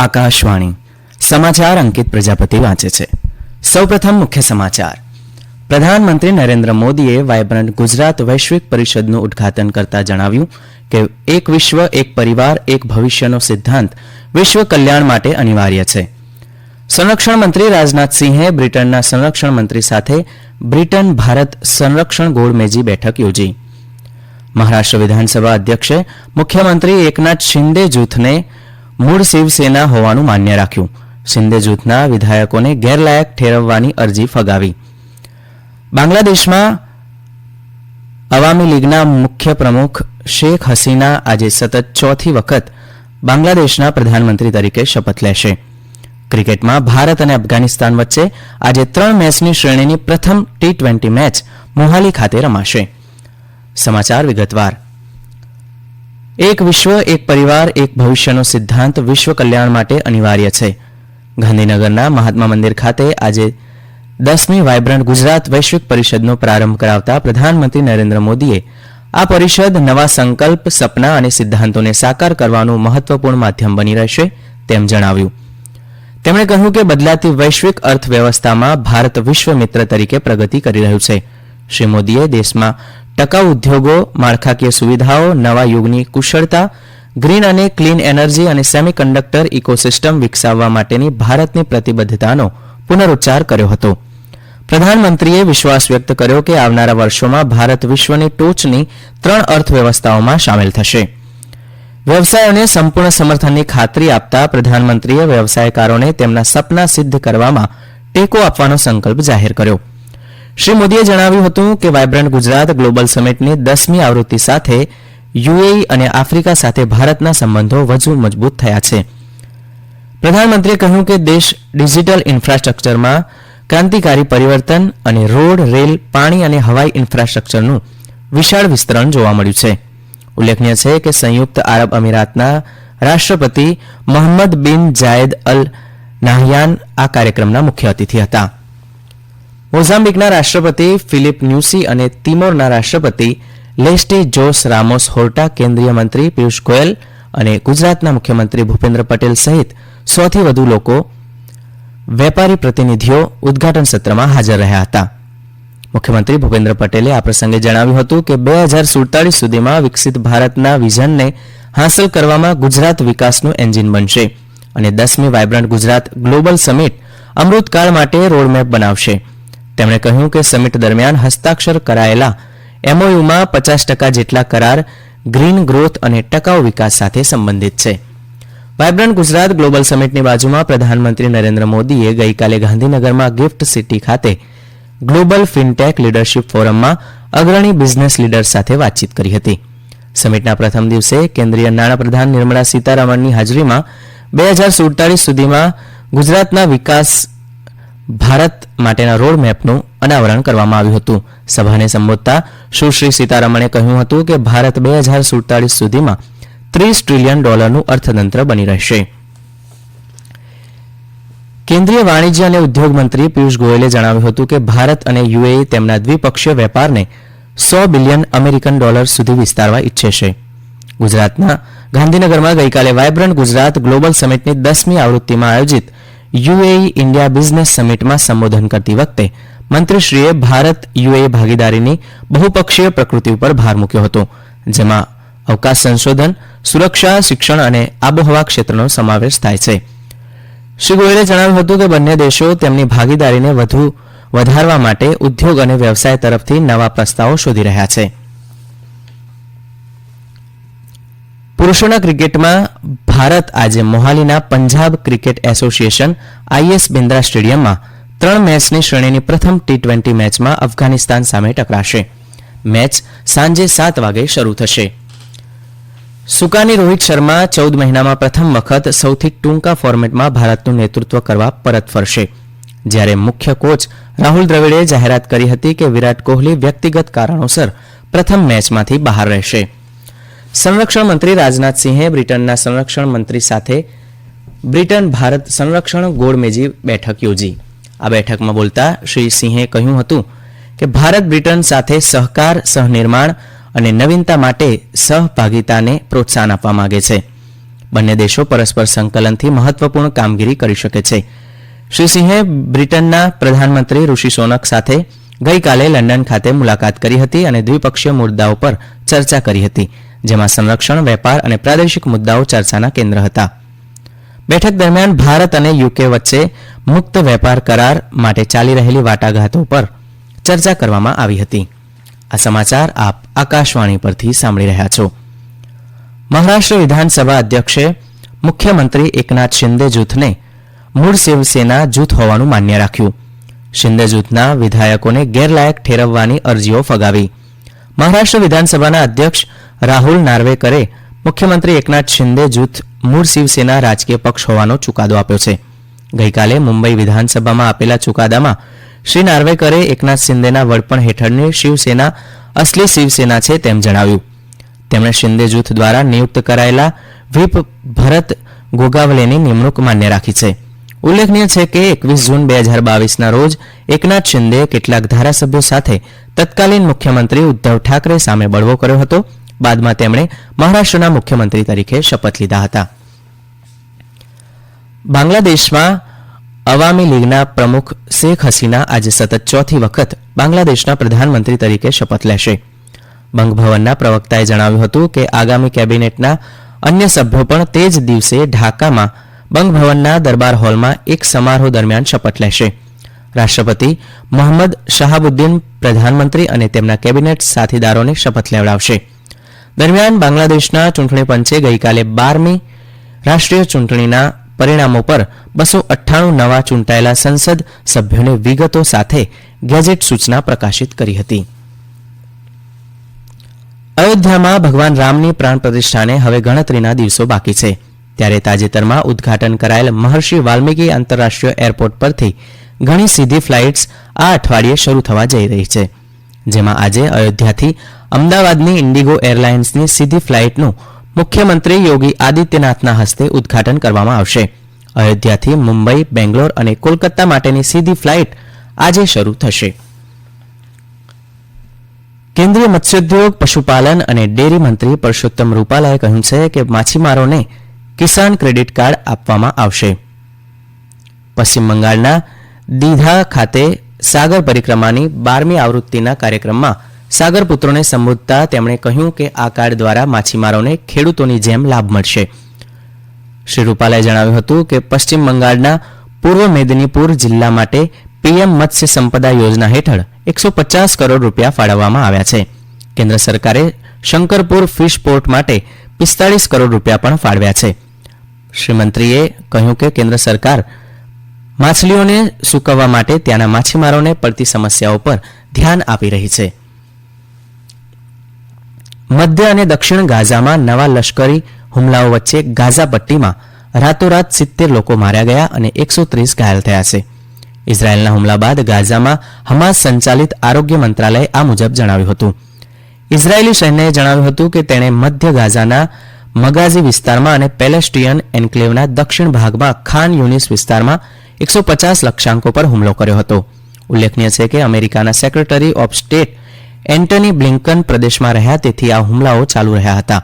આકાશવાણી, સમાચાર અંકિત પ્રજાપતિ વાંચે છે. સૌપ્રથમ મુખ્ય સમાચાર. પ્રધાનમંત્રી નરેન્દ્ર મોદીએ વાયબ્રન્ટ ગુજરાત વૈશ્વિક પરિષદનું ઉદ્ઘાટન કરતા જણાવ્યું કે એક વિશ્વ, એક પરિવાર, એક ભવિષ્યનો સિદ્ધાંત વિશ્વ કલ્યાણ માટે અનિવાર્ય છે. સંરક્ષણ મંત્રી રાજનાથસિંહે બ્રિટનના સંરક્ષણ મંત્રી સાથે બ્રિટન ભારત સંરક્ષણ ગોળમેજી બેઠક યોજી. મહારાષ્ટ્ર વિધાનસભા અધ્યક્ષે મુખ્યમંત્રી એકનાથ શિંદે જૂથને મૂળ શિવસેના હોવાનું માન્ય રાખ્યું. શિંદે જૂથના વિધાયકોને ગેરલાયક ઠેરવવાની અરજી ફગાવી. બાંગ્લાદેશમાં અવામી લીગના મુખ્ય પ્રમુખ શેખ હસીના આજે સતત ચોથી વખત બાંગ્લાદેશના પ્રધાનમંત્રી તરીકે શપથ લેશે. ક્રિકેટમાં ભારત અને અફઘાનિસ્તાન વચ્ચે આજે ત્રણ મેચની શ્રેણીની પ્રથમ ટી ટ્વેન્ટી મેચ મોહાલી ખાતે રમાશે. સમાચાર વિગતવાર. એક વિશ્વ, એક પરિવાર, એક ભવિષ્યનો સિદ્ધાંત વિશ્વ કલ્યાણ માટે અનિવાર્ય છે. ગાંધીનગરના મહાત્મા મંદિર ખાતે આજે દસમી વાયબ્રન્ટ ગુજરાત વૈશ્વિક પરિષદનો પ્રારંભ કરાવતા પ્રધાનમંત્રી નરેન્દ્ર મોદીએ આ પરિષદ નવા સંકલ્પ, સપના અને સિદ્ધાંતોને સાકાર કરવાનું મહત્વપૂર્ણ માધ્યમ બની રહેશે તેમ જણાવ્યું. તેમણે કહ્યું કે બદલાતી વૈશ્વિક અર્થવ્યવસ્થામાં ભારત વિશ્વ મિત્ર તરીકે પ્રગતિ કરી રહ્યું છે. શ્રી મોદીએ દેશમાં ટકાઉ ઉદ્યોગો, માળખાકીય સુવિધાઓ, નવા યુગની કુશળતા, ગ્રીન અને ક્લીન એનર્જી અને સેમિકન્ડક્ટર ઇકોસિસ્ટમ વિકસાવવા માટેની ભારતની પ્રતિબદ્ધતાનો પુનરુચ્ચાર કર્યો હતો. પ્રધાનમંત્રીએ વિશ્વાસ વ્યક્ત કર્યો કે આવનારા વર્ષોમાં ભારત વિશ્વની ટોચની ત્રણ અર્થવ્યવસ્થાઓમાં સામેલ થશે. વ્યવસાયોને સંપૂર્ણ સમર્થનની ખાતરી આપતા પ્રધાનમંત્રીએ વ્યવસાયકારોને તેમના સપના સિદ્ધ કરવામાં ટેકો આપવાનો સંકલ્પ જાહેર કર્યો. શ્રી મોદીએ જણાવ્યું હતું કે વાયબ્રન્ટ ગુજરાત ગ્લોબલ સમિટની દસમી આવૃત્તિ સાથે યુએઈ અને આફ્રિકા સાથે ભારતના સંબંધો વધુ મજબૂત થયા છે. પ્રધાનમંત્રીએ કહ્યું કે દેશ ડિજિટલ ઇન્ફ્રાસ્ટ્રક્ચરમાં ક્રાંતિકારી પરિવર્તન અને રોડ, રેલ, પાણી અને હવાઈ ઇન્ફ્રાસ્ટ્રક્ચરનું વિશાળ વિસ્તરણ જોવા મળ્યું છે. ઉલ્લેખનીય છે કે સંયુક્ત આરબ અમીરાતના રાષ્ટ્રપતિ મોહમ્મદ બિન જાયદ અલ નાહયાન આ કાર્યક્રમના મુખ્ય અતિથિ હતા. મોઝામ્બિકના રાષ્ટ્રપતિ ફિલિપ ન્યુસી અને તિમોરના રાષ્ટ્રપતિ લેસ્ટે જોસ રામોસ હોર્ટા કેન્દ્રીય મંત્રી પિયુષ ગોયલ અને ગુજરાતના મુખ્યમંત્રી ભૂપેન્દ્ર પટેલ સહિત સોથી વધુ લોકો વેપારી પ્રતિનિધિઓ ઉદઘાટન સત્રમાં હાજર રહ્યા હતા. મુખ્યમંત્રી ભૂપેન્દ્ર પટેલે આ પ્રસંગે જણાવ્યું હતું કે બે હજાર સુડતાલીસ સુધીમાં વિકસિત ભારતના વિઝનને હાંસલ કરવામાં ગુજરાત વિકાસનું એન્જિન બનશે અને દસમી vibrant Gujarat global summit Amritkaal માટે રોડમેપ બનાવશે. તેમણે કહ્યું કે સમિટ દરમિયાન હસ્તાક્ષર કરાયેલા એમઓયુમાં પચાસ ટકા જેટલા કરાર ગ્રીન ગ્રોથ અને ટકાઉ વિકાસ સાથે સંબંધિત છે. વાયબ્રન્ટ ગુજરાત ગ્લોબલ સમિટની બાજુમાં પ્રધાનમંત્રી નરેન્દ્ર મોદીએ ગઈકાલે ગાંધીનગરમાં ગિફ્ટ સિટી ખાતે ગ્લોબલ ફિનટેક લીડરશીપ ફોરમમાં અગ્રણી બિઝનેસ લીડર સાથે વાતચીત કરી હતી. સમિટના પ્રથમ દિવસે કેન્દ્રીય નાણાપ્રધાન નિર્મળા સીતારામનની હાજરીમાં બે હજાર સુડતાલીસ સુધીમાં ગુજરાતના વિકાસ ભારત માટેના રોડમેપનું અનાવરણ કરવામાં આવ્યું હતું. સભાને સંબોધતા સુશ્રી સીતારમણે કહ્યું હતું કે ભારત બે હજાર સુડતાલીસ સુધીમાં ત્રીસ ટ્રિલિયન ડોલરનું અર્થતંત્ર બની રહેશે. કેન્દ્રીય વાણિજ્ય અને ઉદ્યોગ મંત્રી પિયુષ ગોયલે જણાવ્યું હતું કે ભારત અને યુએઈ તેમના દ્વિપક્ષીય વેપારને સો બિલિયન અમેરિકન ડોલર સુધી વિસ્તારવા ઈચ્છે છે. ગુજરાતના ગાંધીનગરમાં ગઈકાલે વાયબ્રન્ટ ગુજરાત ગ્લોબલ સમિટની દસમી આવૃત્તિમાં આયોજિત યુએઈ ઇન્ડિયા બિઝનેસ સમિટમાં સંબોધન કરતી વખતે મંત્રીશ્રીએ ભારત યુએઈ ભાગીદારીની બહુપક્ષીય પ્રકૃતિ ઉપર ભાર મૂક્યો હતો, જેમાં અવકાશ સંશોધન, સુરક્ષા, શિક્ષણ અને આબોહવા ક્ષેત્રનો સમાવેશ થાય છે. શ્રી ગોયલે જણાવ્યું હતું કે બંને દેશો તેમની ભાગીદારીને વધુ વધારવા માટે ઉદ્યોગ અને વ્યવસાય તરફથી નવા પ્રસ્તાવો શોધી રહ્યા છે. પુરુષોના ક્રિકેટમાં ભારત આજે મોહાલીના Punjab cricket association I S Bindra સ્ટેડિયમમાં ત્રણ મેચની શ્રેણીની પ્રથમ ટી ટ્વેન્ટી મેચમાં અફઘાનિસ્તાન સામે ટકરાશે. મેચ સાંજે સાત વાગે શરૂ થશે. સુકાની રોહિત શર્મા ચૌદ મહિનામાં પ્રથમ વખત સૌથી ટૂંકા ફોર્મેટમાં ભારતનું નેતૃત્વ કરવા પરત ફરશે. જ્યારે મુખ્ય કોચ રાહુલ દ્રવિડે જાહેરાત કરી હતી કે વિરાટ કોહલી વ્યક્તિગત કારણોસર પ્રથમ મેચમાંથી બહાર રહેશે. સંરક્ષણ મંત્રી રાજનાથસિંહે બ્રિટનના સંરક્ષણ મંત્રી સાથે બ્રિટન ભારત સંરક્ષણ ગોળમેજી બેઠક યોજી. આ બેઠકમાં બોલતા શ્રી સિંહે કહ્યું હતું કે ભારત બ્રિટન સાથે સહકાર, સહનિર્માણ અને નવીનતા માટે સહભાગિતાને પ્રોત્સાહન આપવા માંગે છે. બંને દેશો પરસ્પર સંકલનથી મહત્વપૂર્ણ કામગીરી કરી શકે છે. શ્રી સિંહે બ્રિટનના પ્રધાનમંત્રી ઋષિ સોનક સાથે ગઈકાલે લંડન ખાતે મુલાકાત કરી હતી અને દ્વિપક્ષીય મુદ્દાઓ પર ચર્ચા કરી હતી. જેમાં સંરક્ષણ, વેપાર અને પ્રાદેશિક મુદ્દાઓ ચર્ચાના કેન્દ્ર હતા. બેઠક દરમિયાન ભારત અને યુકે વચ્ચે મુક્ત વેપાર કરાર માટે ચાલી રહેલી વાટાઘાટો પર ચર્ચા કરવામાં આવી હતી. આ સમાચાર આપ આકાશવાણી પરથી સાંભળી રહ્યા છો. મહારાષ્ટ્ર વિધાનસભા અધ્યક્ષે મુખ્યમંત્રી એકનાથ શિંદે જૂથને મૂળ શિવસેના જૂથ હોવાનું માન્ય રાખ્યું. શિંદે જૂથના વિધાયકોને ગેરલાયક ઠેરવવાની અરજીઓ ફગાવી. મહારાષ્ટ્ર વિધાનસભાના અધ્યક્ષ રાહુલ નાર્વેકરે મુખ્યમંત્રી એકનાથ શિંદે જૂથ મૂળ શિવસેના રાજકીય પક્ષ હોવાનો ચુકાદો આપ્યો છે. ગઈકાલે મુંબઈ વિધાનસભામાં આપેલા ચુકાદામાં શ્રી નાર્વેકરે એકનાથ શિંદેના વડપણ હેઠળની શિવસેના અસલી શિવસેના છે તેમ જણાવ્યું. તેમણે શિંદે જૂથ દ્વારા નિયુક્ત કરાયેલા વ્હીપ ભરત ગોગાવલેની નિમણૂક માન્ય રાખી છે. ઉલ્લેખનીય છે કે એકવીસ જૂન બે હજાર બાવીસના રોજ એકનાથ શિંદે કેટલાક ધારાસભ્યો સાથે તત્કાલીન મુખ્યમંત્રી ઉદ્ધવ ઠાકરે સામે બળવો કર્યો હતો. બાદમાં તેમણે મહારાષ્ટ્રના મુખ્યમંત્રી તરીકે શપથ લીધા હતા. બાંગ્લાદેશમાં અવામી લીગના પ્રમુખ શેખ હસીના આજે સતત ચોથી વખત બાંગ્લાદેશના પ્રધાનમંત્રી તરીકે શપથ લેશે. બંગભવનના પ્રવક્તાએ જણાવ્યું હતું કે આગામી કેબિનેટના અન્ય સભ્યો પણ તે જ દિવસે ઢાકામાં બંગભવનના દરબાર હોલમાં એક સમારોહ દરમિયાન શપથ લેશે. રાષ્ટ્રપતિ મોહમ્મદ શાહાબુદ્દીન પ્રધાનમંત્રી અને તેમના કેબિનેટ સાથીદારોને શપથ લેવડાવશે. દરમિયાન બાંગ્લાદેશના ચૂંટણી પંચે ગઈકાલે બારમી રાષ્ટ્રીય ચૂંટણીના પરિણામો પર બસો અઠ્ઠાણું નવા ચૂંટાયેલા સંસદ સભ્યોને વિગતો સાથે ગેજેટ સૂચના પ્રકાશિત કરી હતી. અયોધ્યામાં ભગવાન રામની પ્રાણ પ્રતિષ્ઠાને હવે ગણતરીના દિવસો બાકી છે. ત્યારે તાજેતરમાં ઉદ્ઘાટન કરાયેલ મહર્ષિ વાલ્મીકી આંતરરાષ્ટ્રીય એરપોર્ટ પરથી ઘણી સીધી ફ્લાઇટ્સ આ અઠવાડિયે શરૂ થવા જઈ રહી છે. જેમાં આજે અયોધ્યાથી અમદાવાદની ઇન્ડિગો એરલાઇન્સની સીધી ફ્લાઇટનું મુખ્યમંત્રી યોગી આદિત્યનાથના હસ્તે ઉદ્ઘાટન કરવામાં આવશે. અયોધ્યાથી મુંબઈ, બેંગ્લોર અને કોલકાતા માટેની સીધી ફ્લાઇટ આજે શરૂ થશે. કેન્દ્રીય મત્સ્યોદ્યોગ, પશુપાલન અને ડેરી મંત્રી પરસોત્તમ રૂપાલાએ કહ્યું છે કે માછીમારોને કિસાન ક્રેડિટ કાર્ડ આપવામાં આવશે. પશ્ચિમ બંગાળના દીધા ખાતે સાગર પરિક્રમાની બારમી આવૃત્તિના કાર્યક્રમમાં સાગર પુત્રોને સંબોધતા તેમણે કહ્યું કે આ કાર્ડ દ્વારા માછીમારોને ખેડૂતોની જેમ લાભ મળશે. શ્રી રૂપાલાએ જણાવ્યું હતું કે પશ્ચિમ બંગાળના પૂર્વ મેદનીપુર જિલ્લા માટે પીએમ મત્સ્ય સંપદા યોજના હેઠળ એકસો પચાસ કરોડ રૂપિયા ફાળવવામાં આવ્યા છે. કેન્દ્ર સરકારે શંકરપુર ફિશ પોર્ટ માટે પિસ્તાળીસ કરોડ રૂપિયા પણ ફાળવ્યા છે. શ્રી મંત્રીએ કહ્યું કે કેન્દ્ર સરકાર માછલીઓને સૂકવવા માટે ત્યાંના માછીમારોને પડતી સમસ્યાઓ પર ધ્યાન આપી રહી છે. મધ્ય અને દક્ષિણ ગાઝામાં નવા લશ્કરી હુમલાઓ વચ્ચે ગાઝા પટ્ટીમાં રાતોરાત સિત્તેર લોકો માર્યા ગયા અને એકસો ત્રીસ ઘાયલ થયા છે. ઇઝરાયેલના હુમલા બાદ ગાઝામાં હમાસ સંચાલિત આરોગ્ય મંત્રાલયે આ મુજબ જણાવ્યું હતું. ઇઝરાયેલી સૈન્યએ જણાવ્યું હતું કે તેણે મધ્ય ગાઝાના મગાઝી વિસ્તારમાં અને પેલેસ્ટિયન એન્ક્લેવના દક્ષિણ ભાગમાં ખાન યુનિસ વિસ્તારમાં એકસો પચાસ લક્ષ્યાંકો પર હુમલો કર્યો હતો. ઉલ્લેખનીય છે કે અમેરિકાના secretary of state Antony Blinken પ્રદેશમાં રહ્યા તેથી આ હુમલાઓ ચાલુ રહ્યા હતા.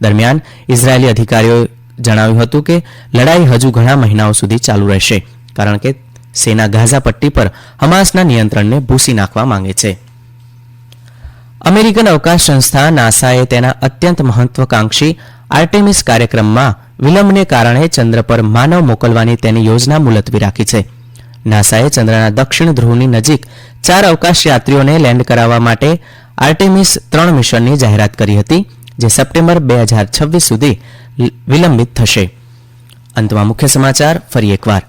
દરમિયાન ઇઝરાયેલી અધિકારીઓએ જણાવ્યું હતું કે લડાઈ હજુ ઘણા મહિનાઓ સુધી ચાલુ રહેશે, કારણ કે સેના ગાઝા પટ્ટી પર હમાસના નિયંત્રણને ભૂસી નાખવા માંગે છે. અમેરિકન અવકાશ સંસ્થા નાસાએ તેના અત્યંત મહત્વકાંક્ષી આર્ટેમિસ કાર્યક્રમમાં વિલંબને કારણે ચંદ્ર પર માનવ મોકલવાની તેની યોજના મુલતવી રાખી છે. નાસાએ ચંદ્રના દક્ષિણ ધ્રુવની નજીક ચાર અવકાશ યાત્રીઓને લેન્ડ કરાવવા માટે આર્ટેમિસ ત્રણ મિશનની જાહેરાત કરી હતી, જે સપ્ટેમ્બર બે હજાર છવ્વીસ સુધી વિલંબિત થશે. અંતમાં મુખ્ય સમાચાર ફરી એકવાર.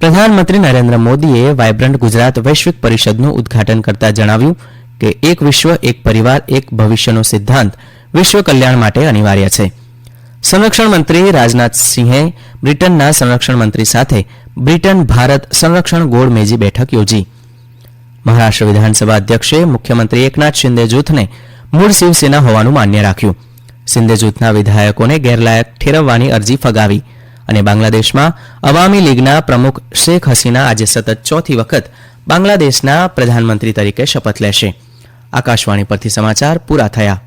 પ્રધાનમંત્રી નરેન્દ્ર મોદીએ વાયબ્રન્ટ ગુજરાત વૈશ્વિક પરિષદનું ઉદ્ઘાટન કરતા જણાવ્યું કે એક વિશ્વ, એક પરિવાર, એક ભવિષ્યનો સિદ્ધાંત વિશ્વ કલ્યાણ માટે અનિવાર્ય છે. સંરક્ષણ મંત્રી રાજનાથસિંહે બ્રિટનના સંરક્ષણ મંત્રી સાથે બ્રિટન ભારત સંરક્ષણ ગોળ મેજી બેઠક યોજી. મહારાષ્ટ્ર વિધાનસભા અધ્યક્ષે મુખ્યમંત્રી એકનાથ શિંદે જૂથને મૂળ શિવસેના હોવાનું માન્ય રાખ્યું. શિંદે જૂથના વિધાયકોને ગેરલાયક ઠેરવવાની અરજી ફગાવી અને બાંગ્લાદેશમાં અવામી લીગના પ્રમુખ શેખ હસીના આજે સતત ચોથી વખત બાંગ્લાદેશના પ્રધાનમંત્રી તરીકે શપથ લેશે. આકાશવાણી પરથી સમાચાર પૂરા થયા.